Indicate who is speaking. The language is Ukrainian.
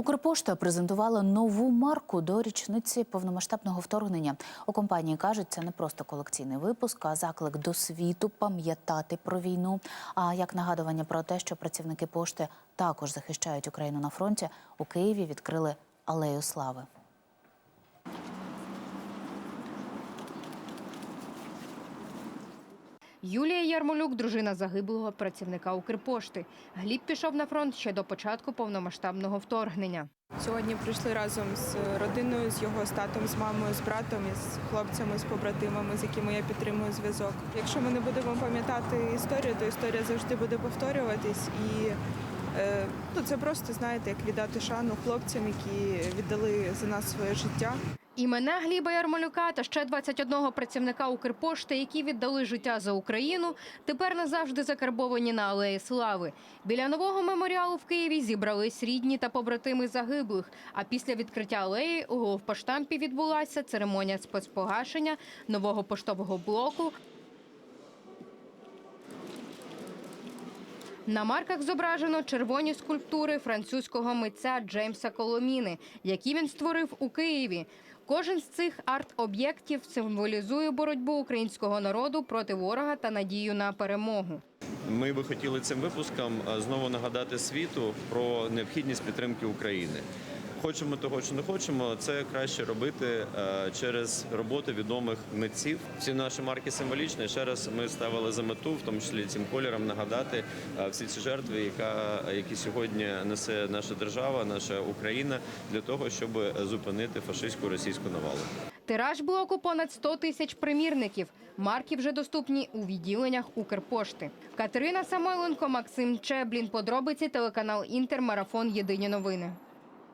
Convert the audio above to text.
Speaker 1: Укрпошта презентувала нову марку до річниці повномасштабного вторгнення. У компанії кажуть, це не просто колекційний випуск, а заклик до світу пам'ятати про війну. А як нагадування про те, що працівники пошти також захищають Україну на фронті, у Києві відкрили алею слави.
Speaker 2: Юлія Ярмолюк, дружина загиблого працівника Укрпошти. Гліб пішов на фронт ще до початку повномасштабного вторгнення.
Speaker 3: Сьогодні прийшли разом з родиною, з його з татом, з мамою, з братом, із хлопцями, з побратимами, з якими я підтримую зв'язок. Якщо ми не будемо пам'ятати історію, то історія завжди буде повторюватись. І ну, це просто знаєте, як віддати шану хлопцям, які віддали за нас своє життя.
Speaker 2: Імена Гліба Ярмолюка та ще 21 працівника Укрпошти, які віддали життя за Україну, тепер назавжди закарбовані на алеї слави. Біля нового меморіалу в Києві зібрались рідні та побратими загиблих. А після відкриття алеї у головпоштампі відбулася церемонія спецпогашення нового поштового блоку. На марках зображено червоні скульптури французького митця Джеймса Коломіни, які він створив у Києві. Кожен з цих арт-об'єктів символізує боротьбу українського народу проти ворога та надію на перемогу.
Speaker 4: Ми би хотіли цим випуском знову нагадати світу про необхідність підтримки України. Хочемо того, чи не хочемо, це краще робити е, через роботи відомих митців. Всі наші марки символічні. Ще раз ми ставили за мету, в тому числі цим кольором, нагадати е, всі ці жертви, яка які сьогодні несе наша держава, наша Україна, для того, щоб зупинити фашистську російську навалу.
Speaker 2: Тираж блоку понад 100 тисяч примірників. Марки вже доступні у відділеннях Укрпошти. Катерина Самойленко, Максим Чеблін. Подробиці телеканал Інтер. Марафон. Єдині новини.